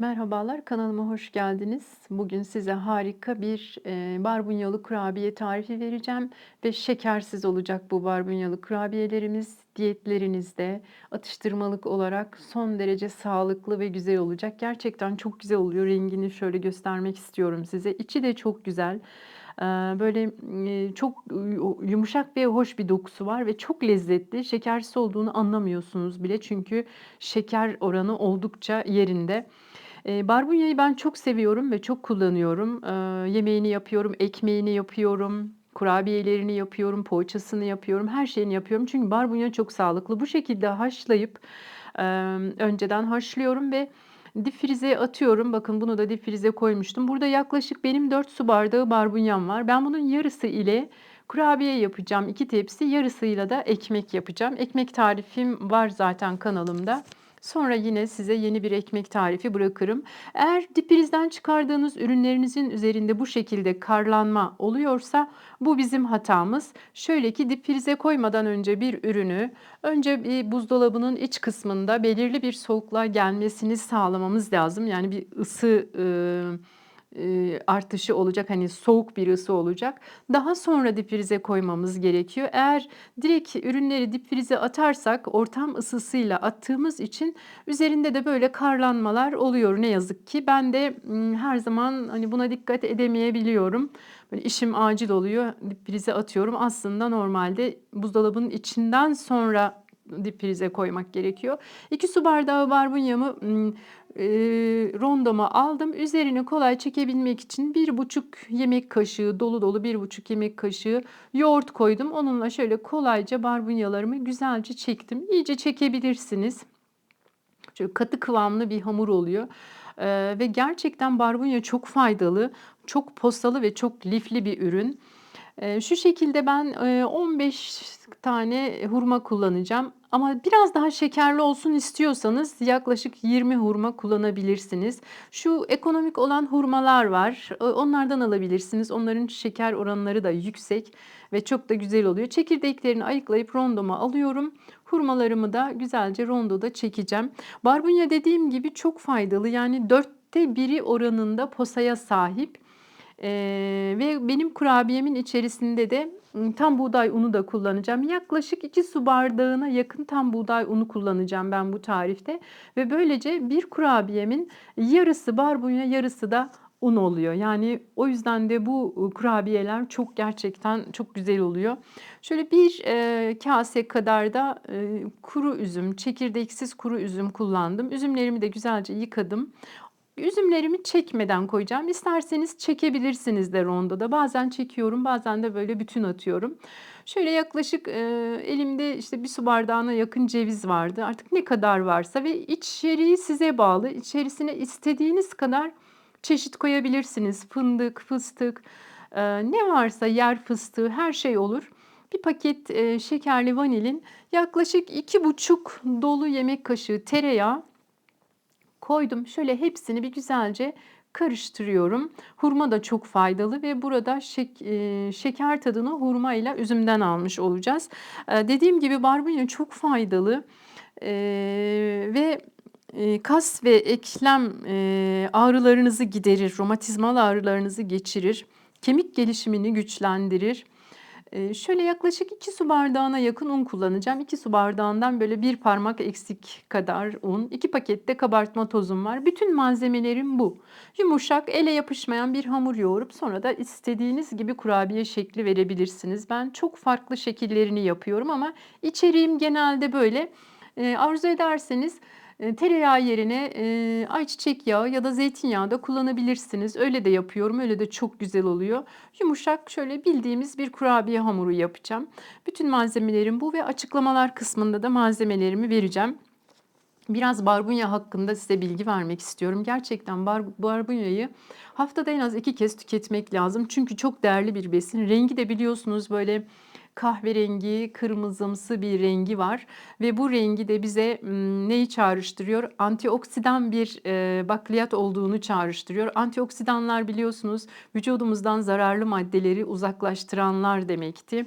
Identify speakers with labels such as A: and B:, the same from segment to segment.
A: Merhabalar, kanalıma hoş geldiniz. Bugün size harika bir e, barbunyalı kurabiye tarifi vereceğim ve şekersiz olacak bu barbunyalı kurabiyelerimiz. Diyetlerinizde atıştırmalık olarak son derece sağlıklı ve güzel olacak. Gerçekten çok güzel oluyor. Rengini şöyle göstermek istiyorum size. İçi de çok güzel. Ee, Böyle e, çok yumuşak ve hoş bir dokusu var ve çok lezzetli. Şekersiz olduğunu anlamıyorsunuz bile çünkü şeker oranı oldukça yerinde. Eee, barbunyayı ben çok seviyorum ve çok kullanıyorum. Eee, yemeğini yapıyorum, ekmeğini yapıyorum, kurabiyelerini yapıyorum, poğaçasını yapıyorum, her şeyini yapıyorum. Çünkü barbunya çok sağlıklı. Bu şekilde haşlayıp, emm, önceden haşlıyorum ve difrize atıyorum. Bakın bunu da difrize koymuştum. Burada yaklaşık benim 4 su bardağı barbunyam var. Ben bunun yarısı ile kurabiye yapacağım 2 tepsi, yarısıyla da ekmek yapacağım. Ekmek tarifim var zaten kanalımda. Sonra yine size yeni bir ekmek tarifi bırakırım. Eğer diprizden çıkardığınız ürünlerinizin üzerinde bu şekilde karlanma oluyorsa bu bizim hatamız. Şöyle ki dipfrize koymadan önce bir ürünü önce bir buzdolabının iç kısmında belirli bir soğukluğa gelmesini sağlamamız lazım. Yani bir ısı ıı, eee, artışı olacak. Hani soğuk bir ısı olacak. Daha sonra difrize koymamız gerekiyor. Eğer direkt ürünleri difrize atarsak ortam ısısıyla attığımız için üzerinde de böyle karlanmalar oluyor ne yazık ki. Ben de her zaman hani buna dikkat edemeyebiliyorum. Böyle işim acil oluyor, difrize atıyorum. Aslında normalde buzdolabının içinden sonra difrize koymak gerekiyor. 2 su bardağı barbunyamı, eee, rondoma aldım. Üzerine kolay çekebilmek için 1,5 yemek kaşığı, dolu dolu 1,5 yemek kaşığı yoğurt koydum. Onunla şöyle kolayca barbunyalarımı güzelce çektim. İyice çekebilirsiniz. Şöyle katı kıvamlı bir hamur oluyor. Eee, ve gerçekten barbunya çok faydalı, çok posalı ve çok lifli bir ürün. Eee, şu şekilde ben, eee, 15 tane hurma kullanacağım ama biraz daha şekerli olsun istiyorsanız yaklaşık 20 hurma kullanabilirsiniz. Şu ekonomik olan hurmalar var. Onlardan alabilirsiniz. Onların şeker oranları da yüksek ve çok da güzel oluyor. Çekirdeklerini ayıklayıp rondoma alıyorum. Hurmalarımı da güzelce rondoda çekeceğim. Barbunya dediğim gibi çok faydalı. Yani 4'te 1'i oranında posaya sahip. Eee, ve benim kurabiyemin içerisinde de, ımm, tam buğday unu da kullanacağım. Yaklaşık 2 su bardağına yakın tam buğday unu kullanacağım ben bu tarifte ve böylece bir kurabiyemin yarısı barbunya, yarısı da un oluyor. Yani o yüzden de bu, ııı, kurabiyeler çok gerçekten çok güzel oluyor. Şöyle bir, eee, kâse kadar da, eee, kuru üzüm, çekirdeksiz kuru üzüm kullandım. Üzümlerimi de güzelce yıkadım. Üzümlerimi çekmeden koyacağım. İsterseniz çekebilirsiniz de rondoda. Bazen çekiyorum, bazen de böyle bütün atıyorum. Şöyle yaklaşık, eee, elimde işte 1 su bardağına yakın ceviz vardı. Artık ne kadar varsa ve içeriği size bağlı. İçerisine istediğiniz kadar çeşit koyabilirsiniz. Fındık, fıstık, eee, ne varsa yer fıstığı her şey olur. Bir paket, eee, şekerli vanilin yaklaşık 2,5 dolu yemek kaşığı tereyağı koydum. Şöyle hepsini bir güzelce karıştırıyorum. Hurma da çok faydalı ve burada şek eee, şeker tadını hurmayla üzümden almış olacağız. Eee, dediğim gibi barbunya çok faydalı, eee, ve, eee, kas ve eklem, eee, ağrılarınızı giderir, romatizmal ağrılarınızı geçirir, kemik gelişimini güçlendirir. Eee, şöyle yaklaşık 2 su bardağına yakın un kullanacağım. 2 su bardağından böyle 1 parmak eksik kadar un. 2 paket de kabartma tozum var. Bütün malzemelerim bu. Yumuşak, ele yapışmayan bir hamur yoğurup sonra da istediğiniz gibi kurabiye şekli verebilirsiniz. Ben çok farklı şekillerini yapıyorum ama içeriğim genelde böyle. Eee, arzu ederseniz, eee, tereyağı yerine, eee, ayçiçek yağı ya da zeytinyağı da kullanabilirsiniz. Öyle de yapıyorum. Öyle de çok güzel oluyor. Yumuşak, şöyle bildiğimiz bir kurabiye hamuru yapacağım. Bütün malzemelerim bu ve açıklamalar kısmında da malzemelerimi vereceğim. Biraz barbunya hakkında size bilgi vermek istiyorum. Gerçekten bar barbunyayı haftada en az 2 kez tüketmek lazım. Çünkü çok değerli bir besin. Rengi de biliyorsunuz böyle kahverengi, kırmızımsı bir rengi var ve bu rengi de bize, neyi çağrıştırıyor? Antioksidan bir, bakliyat olduğunu çağrıştırıyor. Antioksidanlar biliyorsunuz vücudumuzdan zararlı maddeleri uzaklaştıranlar demekti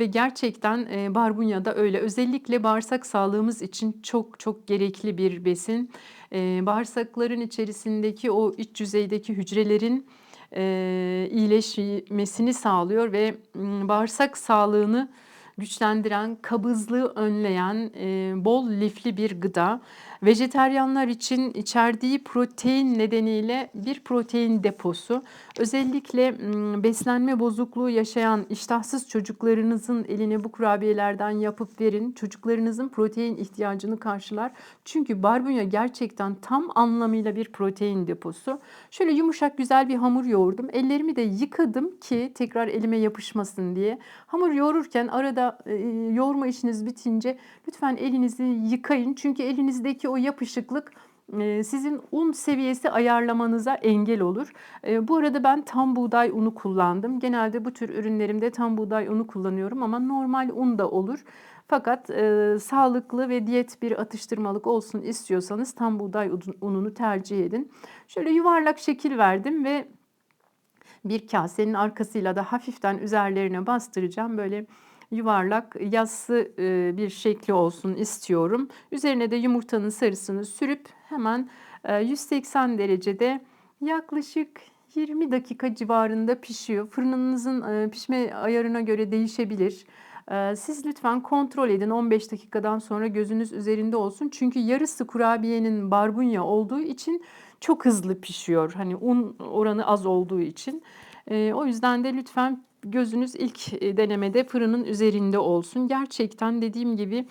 A: ve gerçekten, barbunya da öyle. Özellikle bağırsak sağlığımız için çok çok gerekli bir besin. Bağırsakların içerisindeki o iç yüzeydeki hücrelerin, eee, iyileşmesini sağlıyor ve, bağırsak sağlığını güçlendiren, kabızlığı önleyen, eee, bol lifli bir gıda. Vejetaryenler için içerdiği protein nedeniyle bir protein deposu. Özellikle, beslenme bozukluğu yaşayan iştahsız çocuklarınızın eline bu kurabiyelerden yapıp verin. Çocuklarınızın protein ihtiyacını karşılar. Çünkü barbunya gerçekten tam anlamıyla bir protein deposu. Şöyle yumuşak güzel bir hamur yoğurdum. Ellerimi de yıkadım ki tekrar elime yapışmasın diye. Hamur yoğururken arada, yoğurma işiniz bitince lütfen elinizi yıkayın. Çünkü elinizdeki yapışıklık, eee, sizin un seviyesi ayarlamanıza engel olur. Eee, bu arada ben tam buğday unu kullandım. Genelde bu tür ürünlerimde tam buğday unu kullanıyorum ama normal un da olur. Fakat, eee, sağlıklı ve diyet bir atıştırmalık olsun istiyorsanız tam buğday ununu tercih edin. Şöyle yuvarlak şekil verdim ve bir kasenin arkasıyla da hafiften üzerlerine bastıracağım. Böyle yuvarlak, yassı, eee, bir şekli olsun istiyorum. Üzerine de yumurtanın sarısını sürüp hemen, eee, 180 derecede yaklaşık 20 dakika civarında pişiyor. Fırınınızın, eee, pişme ayarına göre değişebilir. Siz lütfen kontrol edin. 15 dakikadan sonra gözünüz üzerinde olsun. Çünkü yarısı kurabiyenin barbunya olduğu için çok hızlı pişiyor. Hani un oranı az olduğu için. O yüzden de lütfen gözünüz ilk, eee, denemede fırının üzerinde olsun. Gerçekten dediğim gibi,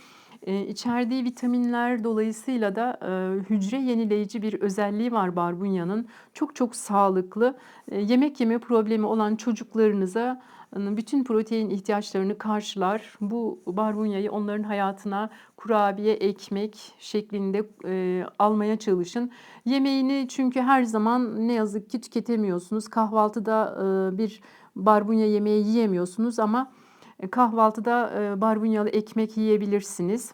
A: eee, içerdiği vitaminler dolayısıyla da, eee, hücre yenileyici bir özelliği var barbunyanın. Çok çok sağlıklı. Yemek yeme problemi olan çocuklarınıza ın bütün protein ihtiyaçlarını karşılar. Bu barbunyayı onların hayatına kurabiye, ekmek şeklinde, eee, almaya çalışın. Yemeğini çünkü her zaman ne yazık ki tüketemiyorsunuz. Kahvaltıda, eee, bir barbunya yemeği yiyemiyorsunuz ama, eee, kahvaltıda, eee, barbunyalı ekmek yiyebilirsiniz.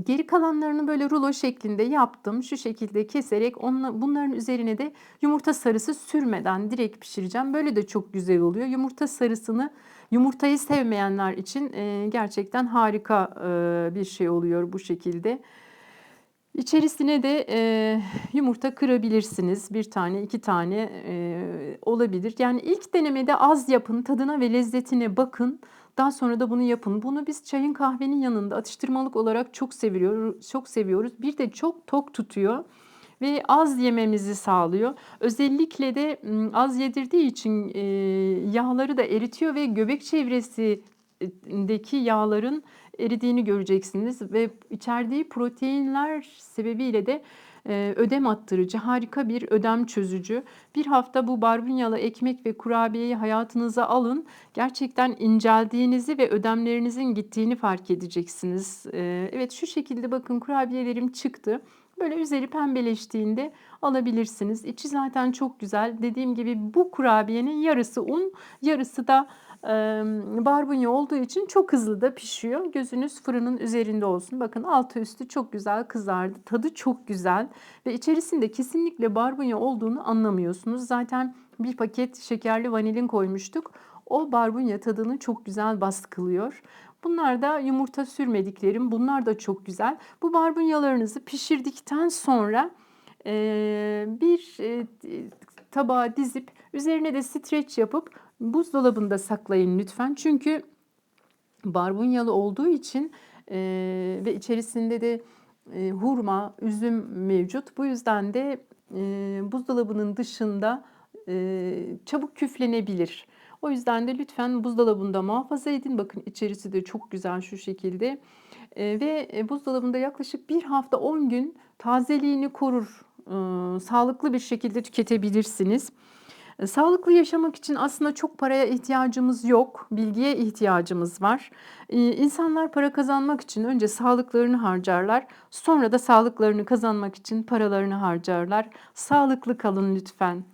A: Geri kalanlarını böyle rulo şeklinde yaptım. Şu şekilde keserek onla bunların üzerine de yumurta sarısı sürmeden direkt pişireceğim. Böyle de çok güzel oluyor. Yumurta sarısını yumurtayı sevmeyenler için, eee, gerçekten harika, eee, bir şey oluyor bu şekilde. İçerisine de, eee, yumurta kırabilirsiniz. 1 tane, 2 tane, eee, olabilir. Yani ilk denemede az yapın, tadına ve lezzetine bakın. Daha sonra da bunu yapın. Bunu biz çayın kahvenin yanında atıştırmalık olarak çok seviliyor çok seviyoruz. Bir de çok tok tutuyor ve az yememizi sağlıyor. Özellikle de, az yedirdiği için, yağları da eritiyor ve göbek çevresi deki yağların eridiğini göreceksiniz ve içerdiği proteinler sebebiyle de, eee, ödem attırıcı, harika bir ödem çözücü. 1 hafta bu barbunyalı ekmek ve kurabiyeyi hayatınıza alın. Gerçekten inceldiğinizi ve ödemlerinizin gittiğini fark edeceksiniz. Eee, evet, şu şekilde bakın kurabiyelerim çıktı. Böyle üzeri pembeleştiğinde alabilirsiniz. İçi zaten çok güzel. Dediğim gibi bu kurabiyenin yarısı un, yarısı da, emm, barbunya olduğu için çok hızlı da pişiyor. Gözünüz fırının üzerinde olsun. Bakın altı üstü çok güzel kızardı. Tadı çok güzel ve içerisinde kesinlikle barbunya olduğunu anlamıyorsunuz. Zaten 1 paket şekerli vanilin koymuştuk. O barbunya tadını çok güzel baskılıyor. Bunlar da yumurta sürmediklerim. Bunlar da çok güzel. Bu barbunyalarınızı pişirdikten sonra, eee, bir, d tabağa dizip üzerine de streç yapıp buzdolabında saklayın lütfen. Çünkü barbunyalı olduğu için, eee, ve içerisinde de, eee, hurma, üzüm mevcut. Bu yüzden de, eee, buzdolabının dışında, eee, çabuk küflenebilir. O yüzden de lütfen buzdolabında muhafaza edin. Bakın içerisi de çok güzel şu şekilde, eee, ve, eee, buzdolabında yaklaşık 1 hafta 10 gün tazeliğini korur. Iıı, sağlıklı bir şekilde tüketebilirsiniz. Eee, sağlıklı yaşamak için aslında çok paraya ihtiyacımız yok. Bilgiye ihtiyacımız var. İii, insanlar para kazanmak için önce sağlıklarını harcarlar. Sonra da sağlıklarını kazanmak için paralarını harcarlar. Sağlıklı kalın lütfen.